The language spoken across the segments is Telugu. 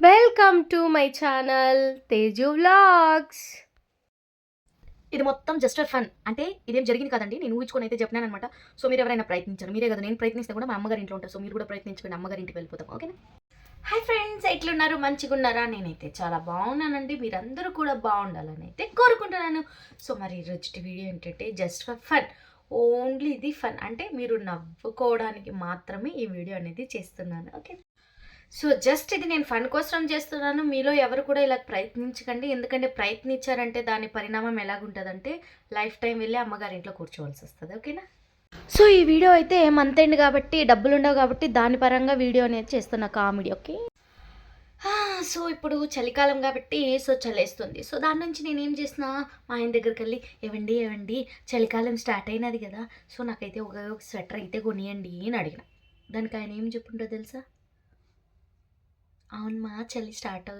Welcome to my channel Teju vlogs just మొత్తం జస్ట్ ఫర్ ఫన్ అంటే ఇదేం జరిగింది కదండి నేను ఊహించుకొని అయితే చెప్పినాను అనమాట సో మీరు ఎవరైనా ప్రయత్నించారు. మీరే కదా నేను ప్రయత్నిస్తే కూడా మా అమ్మగారి ఇంట్లో ఉంటారు. సో మీరు కూడా ప్రయత్నించుకోండి అమ్మగారి ఇంటికి వెళ్ళిపోతాం ఓకేనా? హాయ్ ఫ్రెండ్స్ ఎట్లున్నారు? మంచిగా ఉన్నారా? నేనైతే చాలా బాగున్నానండి. మీరందరూ కూడా బాగుండాలని అయితే కోరుకుంటున్నాను. సో మరి ఈరోజు వీడియో ఏంటంటే జస్ట్ ఫర్ ఫన్ ఓన్లీ ఇది ఫన్ అంటే మీరు నవ్వుకోవడానికి మాత్రమే ఈ వీడియో అనేది చేస్తున్నాను ఓకే సో జస్ట్ ఇది నేను ఫన్ కోసం చేస్తున్నాను. మీలో ఎవరు కూడా ఇలా ప్రయత్నించకండి. ఎందుకంటే ప్రయత్నించారంటే దాని పరిణామం ఎలాగుంటుందంటే లైఫ్ టైం వెళ్ళి అమ్మగారి ఇంట్లో కూర్చోవలసి వస్తుంది. ఓకేనా? సో ఈ వీడియో అయితే మంత్ ఎండ్ కాబట్టి డబ్బులు ఉండవు కాబట్టి దాని పరంగా వీడియో అనేది చేస్తున్న కామెడీ ఓకే? సో ఇప్పుడు చలికాలం కాబట్టి సో చలేస్తుంది. సో దాని నుంచి నేను ఏం చేసిన మా ఆయన దగ్గరికి వెళ్ళి ఏవండి ఏవండి చలికాలం స్టార్ట్ అయినది కదా సో నాకైతే ఒక స్వెటర్ అయితే కొనియండి అని అడిగిన. దానికి ఆయన ఏం చెప్పుంటో తెలుసా? అవునమ్మా చలి స్టార్ట్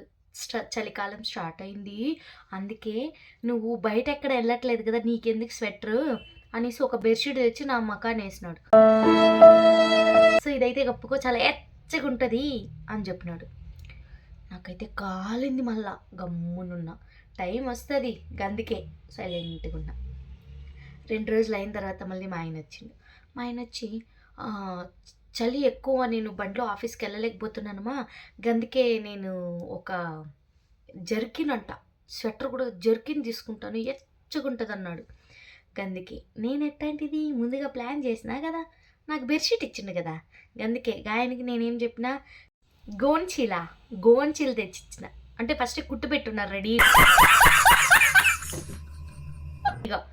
చలికాలం స్టార్ట్ అయింది. అందుకే నువ్వు బయట ఎక్కడ వెళ్ళట్లేదు కదా నీకెందుకు స్వెటర్? అనేసి ఒక బెడ్షీట్ తెచ్చి నా మకాన్ వేసినాడు. సో ఇదైతే కప్పుకో చాలా ఎచ్చగా ఉంటుంది అని చెప్పినాడు. నాకైతే కాలింది మళ్ళా గమ్మునున్నా. టైం వస్తుంది అందుకే సైలెంట్గా ఉన్నా. రెండు రోజులు అయిన తర్వాత మళ్ళీ మా ఆయన వచ్చిండు. మా ఆయన వచ్చి చలి ఎక్కువ నేను బండ్లో ఆఫీస్కి వెళ్ళలేకపోతున్నానమ్మా. గందుకే నేను ఒక జర్కిన్ అంట స్వెటర్ కూడా జర్కిన్ తీసుకుంటాను. ఎచ్చగుంటుంది అన్నాడు గందుకే నేను ఎట్లాంటిది? ముందుగా ప్లాన్ చేసినా కదా? నాకు బెడ్షీట్ ఇచ్చిండు కదా? గందుకే గాయనికి నేనేం చెప్పినా? గోన్చీల గోన్చీల తెచ్చిచ్చిన. అంటే ఫస్ట్ కుట్టు పెట్టున్నారు రెడీ. ఇక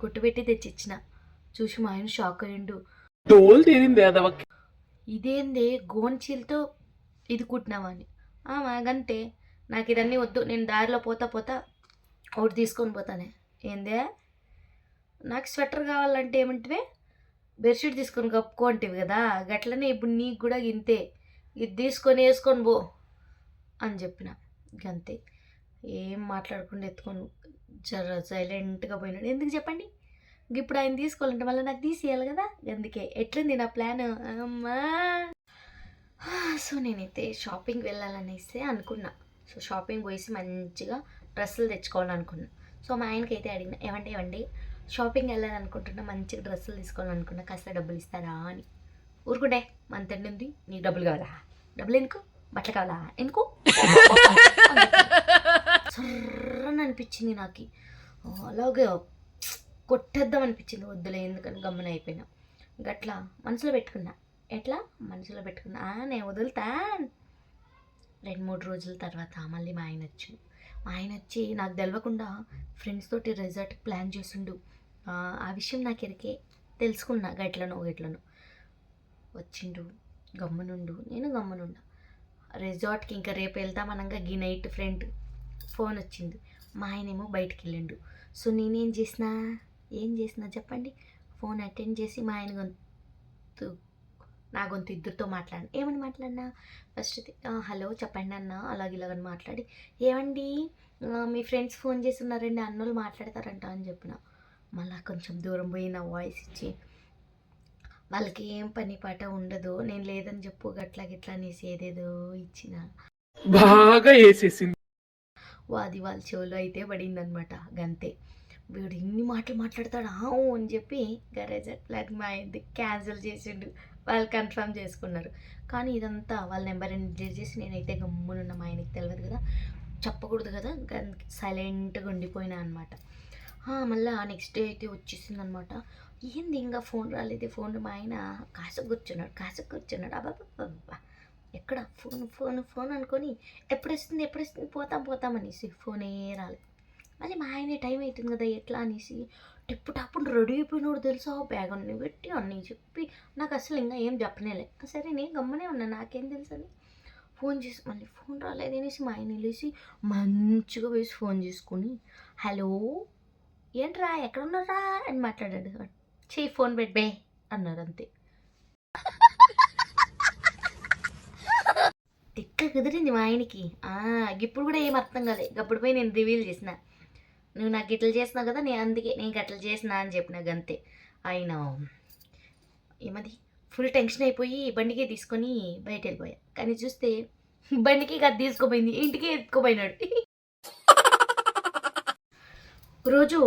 కుట్టు పెట్టి తెచ్చిచ్చిన. చూసి మా ఆయన షాక్ అయ్యిండు. డోల్ తేలింది అదవకి ఇదేంది గోన్చీలతో ఇది కుట్టినావా అని. "ఆ, మాగంతే నాకు ఇదన్నీ వద్దు నేను దారిలో పోతా పోతా ఒకటి తీసుకొని పోతానే. ఏందే? నాకు స్వెటర్ కావాలంటే ఏమంటే బెడ్షీట్ తీసుకొని కప్పుకోంటివి కదా గట్లనే ఇప్పుడు నీకు కూడా ఇంతే. ఇది తీసుకొని వేసుకొని పో అని చెప్పిన. అంతే. ఏం మాట్లాడకుండా ఎత్తుకొని జర సైలెంట్గా పోయినాడు. ఎందుకు చెప్పండి? ఇప్పుడు ఆయన తీసుకోవాలంటే మళ్ళీ నాకు తీసేయాలి కదా? అందుకే ఎట్లుంది నా ప్లాన్? అమ్మా! సో నేనైతే షాపింగ్ వెళ్ళాలనేసి అనుకున్నా. సో షాపింగ్ పోయేసి మంచిగా డ్రెస్సులు తెచ్చుకోవాలనుకున్నా. సో మా ఆయనకైతే అడిగిన ఏమండి ఏమండి షాపింగ్ వెళ్ళాలనుకుంటున్నా మంచిగా డ్రెస్సులు తీసుకోవాలనుకున్నా కాస్త డబ్బులు ఇస్తారా? అని. ఊరుకుంటే మంత్ ఎండ్ ఉంది నీకు డబ్బులు కావాలా? డబ్బులు ఎందుకు? బట్టలు కావాలా? ఎందుకు? సర్రని అనిపించింది నాకు. అలాగే కొట్టేద్దాం అనిపించింది వద్దులే ఎందుకని గమ్మున అయిపోయినా. గట్లా మనసులో పెట్టుకున్నా. ఎట్లా? మనసులో పెట్టుకున్నా. నేను వదులుతా రెండు మూడు రోజుల తర్వాత మళ్ళీ మా ఆయన వచ్చిండు. మా ఆయన వచ్చి నాకు తెలియకుండా ఫ్రెండ్స్ తోటి రిసార్ట్ ప్లాన్ చేసిండు. ఆ, విషయం నాకు ఎరికే తెలుసుకున్నా గట్లను గట్లను. వచ్చిండు గమ్మునుండు. నేను గమ్మునుండా. రిజార్ట్కి ఇంకా రేపు వెళ్తామనగా గీ నైట్ ఫ్రెండ్ ఫోన్ వచ్చింది. మా ఆయనేమో బయటికి వెళ్ళిండు. సో నేనేం చేసినా? ఏం చేసిన చెప్పండి. ఫోన్ అటెండ్ చేసి మా ఆయన గొంతు నా గొంతు ఇద్దరితో మాట్లాడిన ఏమని మాట్లాడినా? ఫస్ట్ అయితే, "ఆ, హలో చెప్పండి అన్న అలాగే ఇలాగని మాట్లాడి. ఏమండి? మీ ఫ్రెండ్స్ ఫోన్ చేసి ఉన్నారండి అన్నోళ్ళు మాట్లాడతారంట అని చెప్పిన. మళ్ళీ కొంచెం దూరం పోయి నా వాయిస్ ఇచ్చి వాళ్ళకి ఏం పని పాట ఉండదు నేను లేదని చెప్పు గట్లా గిట్లా అనేసి ఏదేదో ఇచ్చిన. బాగా వేసేసింది వాది వాళ్ళ చెవులో అయితే పడిందనమాట గంతే. వీడు ఇన్ని మాటలు మాట్లాడతాడు? ఆవు అని చెప్పి గరేజ్ ప్లాన్ మా ఇంటి క్యాన్సిల్ చేసిండు. వాళ్ళు కన్ఫర్మ్ చేసుకున్నారు. కానీ ఇదంతా వాళ్ళ నెంబర్ డిలీట్ చేసి నేనైతే గమ్మునున్న మా ఆయనకి తెలియదు కదా. చెప్పకూడదు కదా. సైలెంట్గా ఉండిపోయినా అనమాట మళ్ళీ నెక్స్ట్ డే అయితే వచ్చేసింది అనమాట ఏంది ఇంకా ఫోన్ రాలేదు? ఫోన్ మా ఆయన కాసు కూర్చున్నాడు కాసు కూర్చున్నాడు. అబ్బాబ్బా ఎక్కడ? ఫోన్ ఫోన్ ఫోన్ అనుకొని ఎప్పుడు వస్తుంది ఎప్పుడు వస్తుంది పోతాం పోతాం అనేసి ఫోనే రాలేదు మళ్ళీ మా ఆయన టైం అవుతుంది కదా ఎట్లా? అనేసి టిప్పు టాప్పుడు రెడీ అయిపోయినాడు తెలుసా? బ్యాగ్ అన్ని పెట్టి అన్నీ చెప్పి నాకు అసలు ఇంకా ఏం చెప్పనేలే. సరే నేను గమ్మనే ఉన్నా. నాకేం తెలుసు అని ఫోన్ చేసి మళ్ళీ ఫోన్ రాలేదు అనేసి మా ఆయన వెళ్ళేసి మంచిగా వేసి ఫోన్ చేసుకొని హలో ఏంట్రా? ఎక్కడున్నారా అని మాట్లాడాడు. చెయ్యి ఫోన్ పెట్టే అన్నారు అంతే. తిక్క కుదిరింది మా ఆయనకి. ఇప్పుడు కూడా ఏం అర్థం కాలే. అప్పుడు పోయి నేను రివీల్ చేసిన. నువ్వు నాకు ఇట్లా చేసినావు కదా నేను అందుకే నేను అట్లా చేసినా అని చెప్పిన గంతే. ఆయన ఏమది? ఫుల్ టెన్షన్ అయిపోయి బండికే తీసుకొని బయట వెళ్ళిపోయా. కానీ చూస్తే బండికి కాదు తీసుకుపోయింది. ఇంటికి ఎత్తుకుపోయినాడు. రోజు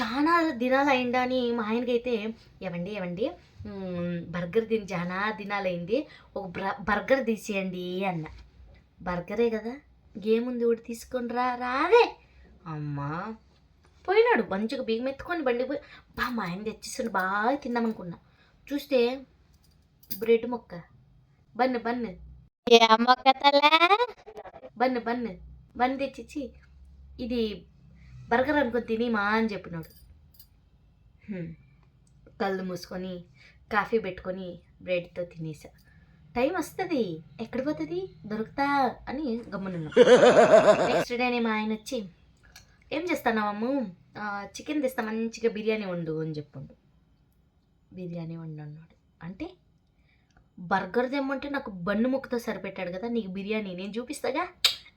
చాలా దినాలు అయిందా అని మా ఆయనకైతే ఏవండి ఏవండి? బర్గర్ తిని చాలా అయింది. ఒక బర్గర్ తీసేయండి అన్న. బర్గరే కదా? గేముంది ఒకటి తీసుకొని రా రాదే అమ్మా. పోయినాడు. మంచిగా బియ్యం ఎత్తుకొని బండి పోయి బా మా ఆయన తెచ్చిస్తుండు బాగా తిందామనుకున్నా చూస్తే బ్రెడ్ మొక్క. Bun bun. Bun bun. Bun తెచ్చిచ్చి ఇది బర్గర్ అనుకొని తిని మా అని చెప్పినాడు. కళ్ళు మూసుకొని కాఫీ పెట్టుకొని బ్రెడ్తో తినేసా. టైం వస్తుంది. ఎక్కడ పోతుంది? దొరుకుతా అని గమ్మునున్నా. నెక్స్ట్ డేనే మా ఆయన వచ్చి ఏం చేస్తానావమ్ము చికెన్ తెస్తా మంచిగా బిర్యానీ వండు అని చెప్పుండు. బిర్యానీ వండు అన్నాడు. అంటే బర్గర్ తెమ్మంటే నాకు బన్ను ముక్కతో సరిపెట్టాడు కదా నీకు బిర్యానీ నేను చూపిస్తాగా?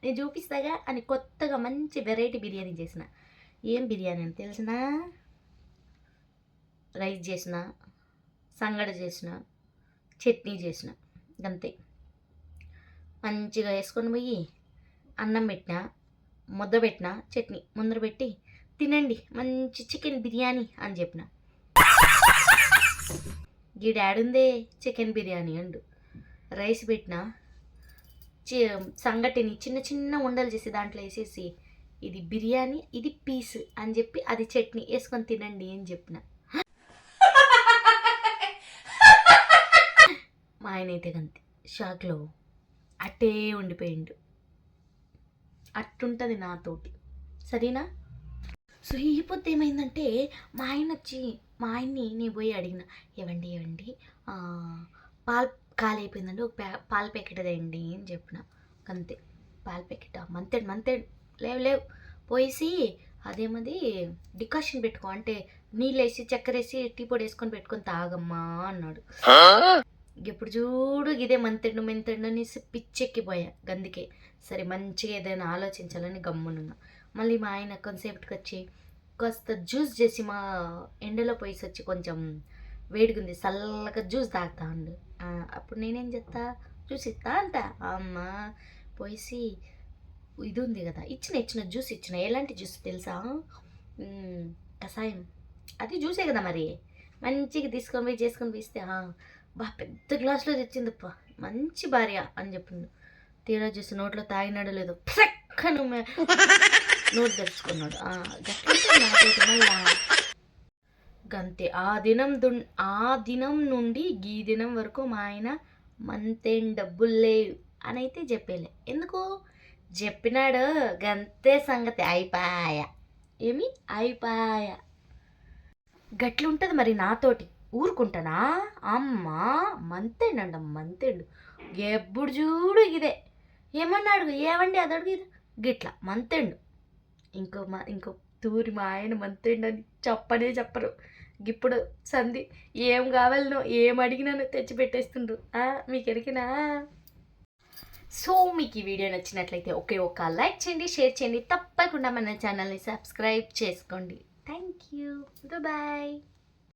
నేను చూపిస్తాగా? అని కొత్తగా మంచి వెరైటీ బిర్యానీ చేసిన. ఏం బిర్యానీ అని తెలిసిన? రైస్ చేసిన సంగడ చేసిన చట్నీ చేసిన అంతే. మంచిగా వేసుకొని పోయి అన్నం పెట్టిన. ముద్ద పెట్టిన చట్నీ ముందర పెట్టి తినండి మంచి చికెన్ బిర్యానీ అని చెప్పిన. ఈ డాడుందే చికెన్ బిర్యానీ అండు. రైస్ పెట్టిన సంగటిని చిన్న చిన్న ఉండలు చేసి దాంట్లో వేసేసి ఇది బిర్యానీ ఇది పీస్ అని చెప్పి అది చట్నీ వేసుకొని తినండి అని చెప్పిన. మా ఆయన అయితే గంతే. షాక్లో అట్టే ఉండిపోయిండు. అట్టుంటుంది నాతోటి. సరేనా? సో ఈ పొద్దు ఏమైందంటే మా ఆయన వచ్చి మా ఆయన్ని నేను పోయి అడిగిన ఏవండి ఏవండి? పాలు కాలైపోయిందండి ఒక ప్యా పాల ప్యాకెట్ అదేండి అని చెప్పిన. అంతే. పాల ప్యాకెట్ మంతేడు మంతేడు లేవు లేవు. పోయేసి అదేమది? డికాషన్ పెట్టుకో అంటే నీళ్ళు వేసి చక్కెర వేసి టీ పొడి వేసుకొని పెట్టుకొని తాగమ్మా అన్నాడు. ఎప్పుడు చూడు ఇదే మంతెండు మెంతెండు అనేసి పిచ్చెక్కిపోయా గందుకే. సరే మంచిగా ఏదైనా ఆలోచించాలని గమ్మునున్నా. మళ్ళీ మా ఆయన కొంతసేపటికి వచ్చి కాస్త జ్యూస్ చేసి మా ఎండలో పోయేసి వచ్చి కొంచెం వేడిగుంది చల్లగా జ్యూస్ తాగుతా ఉండు అప్పుడు నేనేం చేస్తా జ్యూస్ ఇస్తా అంట. అమ్మ పోయేసి ఇది ఉంది కదా ఇచ్చిన ఇచ్చిన జ్యూస్ ఇచ్చిన ఎలాంటి జ్యూస్ తెలుసా? కషాయం. అది జ్యూసే కదా మరి మంచిగా తీసుకొని పోయి చేసుకొని పోయిస్తే బా పెద్ద గ్లాస్లో తెచ్చిందప్ప మంచి భార్య అని చెప్పిండు తీరా చూసి నోట్లో తాగినాడు లేదు పక్కన నోట్ తెరుచుకున్నాడు. గంతే. ఆ దినం దున్ ఆ దినం నుండి ఈ దినం వరకు మా ఆయన మంతేం డబ్బులు లేవు అని అయితే చెప్పేలే. ఎందుకు? చెప్పినాడు. గంతే సంగతి. అయిపాయ. ఏమి? అయిపాయ. గట్లుంటుంది మరి నాతోటి. ఊరుకుంటానా? అమ్మా మంతేండంట మంతేండు. ఎప్పుడు చూడు ఇదే. ఏమన్నాడు ఏమండి అది అడుగు ఇది. గిట్లా మంతెండు. ఇంకో మా ఇంకో తూరి మా ఆయన మంతెండు అని చెప్పనే చెప్పరు. ఇప్పుడు సంధి ఏం కావాలనో ఏం అడిగినానో తెచ్చి పెట్టేస్తుండ్రు. ఆ, మీకు ఎరికినా సో మీకు ఈ వీడియో నచ్చినట్లయితే ఒకే ఒక లైక్ చేయండి షేర్ చేయండి. తప్పకుండా మన ఛానల్ని సబ్స్క్రైబ్ చేసుకోండి. Thank you. బాయ్.